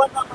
one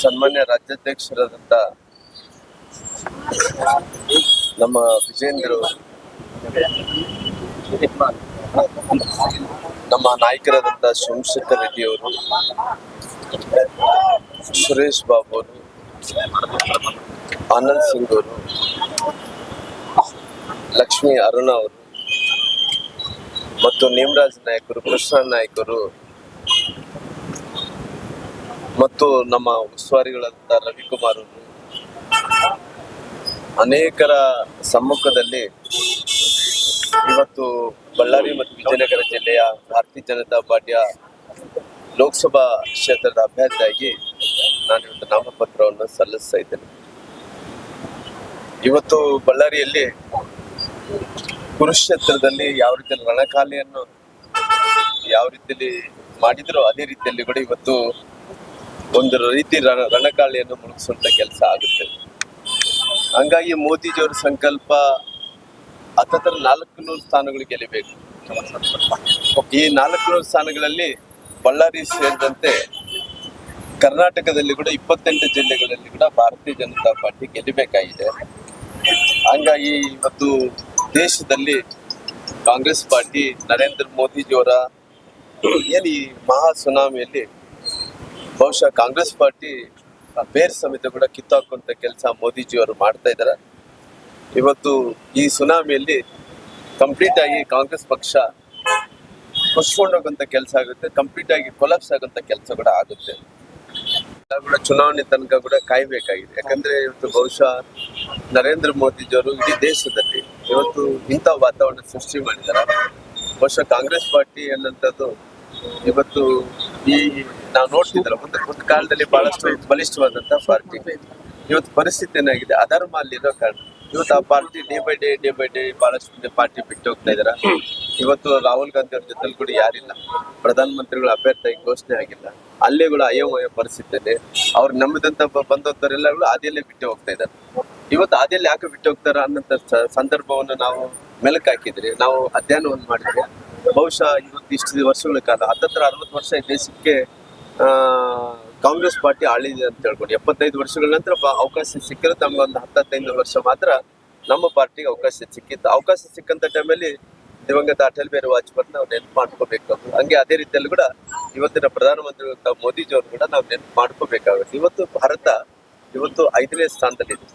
ಸನ್ಮಾನ್ಯ ರಾಜ್ಯಾಧ್ಯಕ್ಷರಾದಂಥ ನಮ್ಮ ವಿಜೇಂದ್ರ ನಮ್ಮ ನಾಯಕರಾದಂಥ ಸೋಮಶೇಖರ್ ರೆಡ್ಡಿ ಅವರು, ಸುರೇಶ್ ಬಾಬು ಅವರು, ಆನಂದ್ ಸಿಂಗ್ ಅವರು, ಲಕ್ಷ್ಮಿ ಅರುಣ ಅವರು ಮತ್ತು ನೇಮರಾಜ್ ನಾಯಕರು, ಕೃಷ್ಣ ನಾಯಕರು ಮತ್ತು ನಮ್ಮ ಉಸ್ತುವಾರಿಗಳಂತ ರವಿಕುಮಾರ್ ಅವರು ಅನೇಕರ ಸಮ್ಮುಖದಲ್ಲಿ ಇವತ್ತು ಬಳ್ಳಾರಿ ಮತ್ತು ವಿಜಯನಗರ ಜಿಲ್ಲೆಯ ಭಾರತೀಯ ಜನತಾ ಪಾರ್ಟಿಯ ಲೋಕಸಭಾ ಕ್ಷೇತ್ರದ ಅಭ್ಯರ್ಥಿಯಾಗಿ ನಾನು ಇವತ್ತು ನಾಮಪತ್ರವನ್ನು ಸಲ್ಲಿಸ್ತಾ ಇದ್ದೇನೆ. ಇವತ್ತು ಬಳ್ಳಾರಿಯಲ್ಲಿ ಕುರುಕ್ಷೇತ್ರದಲ್ಲಿ ಯಾವ ರೀತಿಯಲ್ಲಿ ರಣಕಾಲಿಯನ್ನು ಯಾವ ರೀತಿಯಲ್ಲಿ ಮಾಡಿದ್ರು ಅದೇ ರೀತಿಯಲ್ಲಿ ಕೂಡ ಇವತ್ತು ಒಂದು ರೀತಿ ರಣ ರಣಕಾಳಿಯನ್ನು ಮುಳುಗಿಸುವಂಥ ಕೆಲಸ ಆಗುತ್ತೆ. ಹಂಗಾಗಿ ಮೋದಿಜಿಯವರ ಸಂಕಲ್ಪ ಹತ್ತತ್ರ ನಾಲ್ಕು ನೂರು ಸ್ಥಾನಗಳು ಗೆಲ್ಲಬೇಕು. ಈ ನಾಲ್ಕು ನೂರು ಸ್ಥಾನಗಳಲ್ಲಿ ಬಳ್ಳಾರಿ ಸೇರಿದಂತೆ ಕರ್ನಾಟಕದಲ್ಲಿ ಕೂಡ ಇಪ್ಪತ್ತೆಂಟು ಜಿಲ್ಲೆಗಳಲ್ಲಿ ಕೂಡ ಭಾರತೀಯ ಜನತಾ ಪಾರ್ಟಿ ಗೆಲ್ಲಬೇಕಾಗಿದೆ. ಹಂಗಾಗಿ ಇವತ್ತು ದೇಶದಲ್ಲಿ ಕಾಂಗ್ರೆಸ್ ಪಾರ್ಟಿ ನರೇಂದ್ರ ಮೋದಿಜಿಯವರ ಏನು ಈ ಮಹಾ ಸುನಾಮಿಯಲ್ಲಿ ಬಹುಶಃ ಕಾಂಗ್ರೆಸ್ ಪಾರ್ಟಿ ಬೇರ್ ಸಮೇತ ಕೂಡ ಕಿತ್ತಾಕುವಂತ ಕೆಲಸ ಮೋದಿಜಿಯವರು ಮಾಡ್ತಾ ಇದ್ದಾರೆ ಇವತ್ತು ಈ ಸುನಾಮಿಯಲ್ಲಿ ಕಂಪ್ಲೀಟ್ ಆಗಿ ಕಾಂಗ್ರೆಸ್ ಪಕ್ಷ ಹೋಗುವಂತ ಕೆಲಸ ಆಗುತ್ತೆ ಕಂಪ್ಲೀಟ್ ಆಗಿ ಕೊಲಾಪ್ಸ್ ಆಗಂತ ಕೆಲಸ ಕೂಡ ಆಗುತ್ತೆ. ಕೂಡ ಚುನಾವಣೆ ತನಕ ಕೂಡ ಕಾಯ್ಬೇಕಾಗಿದೆ. ಯಾಕಂದ್ರೆ ಇವತ್ತು ಬಹುಶಃ ನರೇಂದ್ರ ಮೋದಿಜಿಯವರು ಇಡೀ ದೇಶದಲ್ಲಿ ಇವತ್ತು ಇಂಥ ವಾತಾವರಣ ಸೃಷ್ಟಿ ಮಾಡಿದ್ದಾರೆ. ಬಹುಶಃ ಕಾಂಗ್ರೆಸ್ ಪಾರ್ಟಿ ಅನ್ನಂಥದ್ದು ಇವತ್ತು ಈ ನಾವು ನೋಡ್ತಿದ್ದಲ್ಲ ಮುಂದೆ ಒಂದು ಕಾಲದಲ್ಲಿ ಬಹಳಷ್ಟು ಬಲಿಷ್ಠವಾದಂತ ಪಾರ್ಟಿ. ಇವತ್ತು ಪರಿಸ್ಥಿತಿ ಏನಾಗಿದೆ? ಅಧರ್ಮ ಅಲ್ಲಿರೋ ಕಾರಣ. ಇವತ್ತು ಆ party day by day day by day ಬಹಳಷ್ಟು ಪಾರ್ಟಿ ಬಿಟ್ಟು ಹೋಗ್ತಾ ಇದಾರ. ಇವತ್ತು ರಾಹುಲ್ ಗಾಂಧಿ ಅವ್ರ ಜೊತೆಲಿ ಕೂಡ ಯಾರಿಲ್ಲ. ಪ್ರಧಾನ ಮಂತ್ರಿಗಳ ಅಭ್ಯರ್ಥಿಯಾಗಿ ಘೋಷಣೆ ಆಗಿಲ್ಲ. ಅಲ್ಲೇ ಕೂಡ ಅಯೋಮಯ ಪರಿಸ್ಥಿತಿ ಇದೆ. ಅವ್ರು ನಂಬಿದಂತ ಬಂದವರೆಲ್ಲ ಕೂಡ ಬಿಟ್ಟು ಹೋಗ್ತಾ ಇದ್ದಾರೆ ಇವತ್ತು ಹಾದಿಯಲ್ಲಿ ಯಾಕೆ ಬಿಟ್ಟು ಹೋಗ್ತಾರ ಅನ್ನೋಂಥ ಸಂದರ್ಭವನ್ನು ನಾವು ಮೆಲುಕು ಹಾಕಿದ್ರಿ ನಾವು ಅಧ್ಯಯನವನ್ನು ಮಾಡಿದ್ರೆ ಬಹುಶಃ ಇವತ್ತು ಇಷ್ಟು ವರ್ಷಗಳ ಕಾಲ, ಹತ್ತತ್ರ ಅರವತ್ತು ವರ್ಷ ದೇಶಕ್ಕೆ ಕಾಂಗ್ರೆಸ್ ಪಾರ್ಟಿ ಆಳಿದೆ ಅಂತ ಹೇಳ್ಕೊಂಡು ಎಪ್ಪತ್ತೈದು ವರ್ಷಗಳ ನಂತರ ಅವಕಾಶ ಸಿಕ್ಕಿದ್ರೆ ತಮ್ಗೆ ಒಂದು ಹತ್ತತ್ತೈದು ವರ್ಷ ಮಾತ್ರ ನಮ್ಮ ಪಾರ್ಟಿಗೆ ಅವಕಾಶ ಸಿಕ್ಕಿತ್ತು. ಅವಕಾಶ ಸಿಕ್ಕಂತ ಟೈಮಲ್ಲಿ ದಿವಂಗತ ಅಟಲ್ ಬಿಹಾರಿ ವಾಜಪೇಯಿ ನಾವು ನೆನಪು ಮಾಡ್ಕೋಬೇಕು. ಹಂಗೆ ಅದೇ ರೀತಿಯಲ್ಲಿ ಕೂಡ ಇವತ್ತಿನ ಪ್ರಧಾನಮಂತ್ರಿ ಮೋದಿಜಿ ಅವರು ಕೂಡ ನಾವು ನೆನಪು ಮಾಡ್ಕೋಬೇಕಾಗುತ್ತೆ. ಇವತ್ತು ಭಾರತ ಇವತ್ತು ಐದನೇ ಸ್ಥಾನದಲ್ಲಿದೆ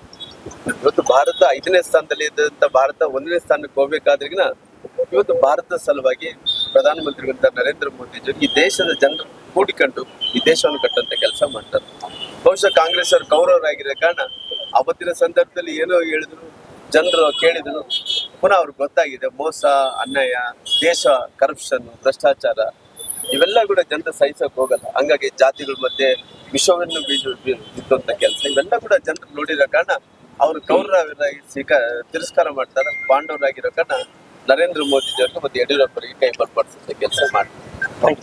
ಇವತ್ತು ಭಾರತ ಐದನೇ ಸ್ಥಾನದಲ್ಲಿ ಇದ್ದಂತ ಭಾರತ ಒಂದನೇ ಸ್ಥಾನಕ್ಕೆ ಹೋಗ್ಬೇಕಾದ್ರಿಗಿನ ಇವತ್ತು ಭಾರತ ಸಲುವಾಗಿ ಪ್ರಧಾನಮಂತ್ರಿಗಳಂತ ನರೇಂದ್ರ ಮೋದಿಜಿ ಈ ದೇಶದ ಜನರು ಕೂಡಿಕೊಂಡು ಈ ದೇಶವನ್ನು ಕಟ್ಟಂತ ಕೆಲಸ ಮಾಡ್ತಾರೆ. ಬಹುಶಃ ಕಾಂಗ್ರೆಸ್ ಅವರು ಕೌರವರಾಗಿರೋ ಕಾರಣ ಅವತ್ತಿನ ಸಂದರ್ಭದಲ್ಲಿ ಏನೋ ಹೇಳಿದ್ರು, ಜನರು ಕೇಳಿದ್ರು, ಪುನಃ ಅವ್ರಿಗೆ ಗೊತ್ತಾಗಿದೆ, ಮೋಸ, ಅನ್ಯಾಯ, ದೇಶ ಕರಪ್ಷನ್ ಭ್ರಷ್ಟಾಚಾರ, ಇವೆಲ್ಲ ಕೂಡ ಜನರು ಸಹಿಸೋಕೆ ಹೋಗಲ್ಲ. ಹಂಗಾಗಿ ಜಾತಿಗಳ ಮಧ್ಯೆ ವಿಶ್ವವನ್ನು ಬೀಜ ಕೆಲಸ, ಇವೆಲ್ಲ ಕೂಡ ಜನರು ನೋಡಿರೋ ಕಾರಣ ಅವರು ಕೌರವರಾಗಿ ಸ್ವೀಕಾರ ತಿರಸ್ಕಾರ ಮಾಡ್ತಾರೆ. ಪಾಂಡವರಾಗಿರೋ ಕಾರಣ ನರೇಂದ್ರ ಮೋದಿ ಜೊತೆ ಮತ್ತೆ ಯಡಿಯೂರಪ್ಪರಿಗೆ ಕೈ ಬಲಪಡಿಸುವಂತ ಕೆಲಸ ಮಾಡ್ತಾರೆ.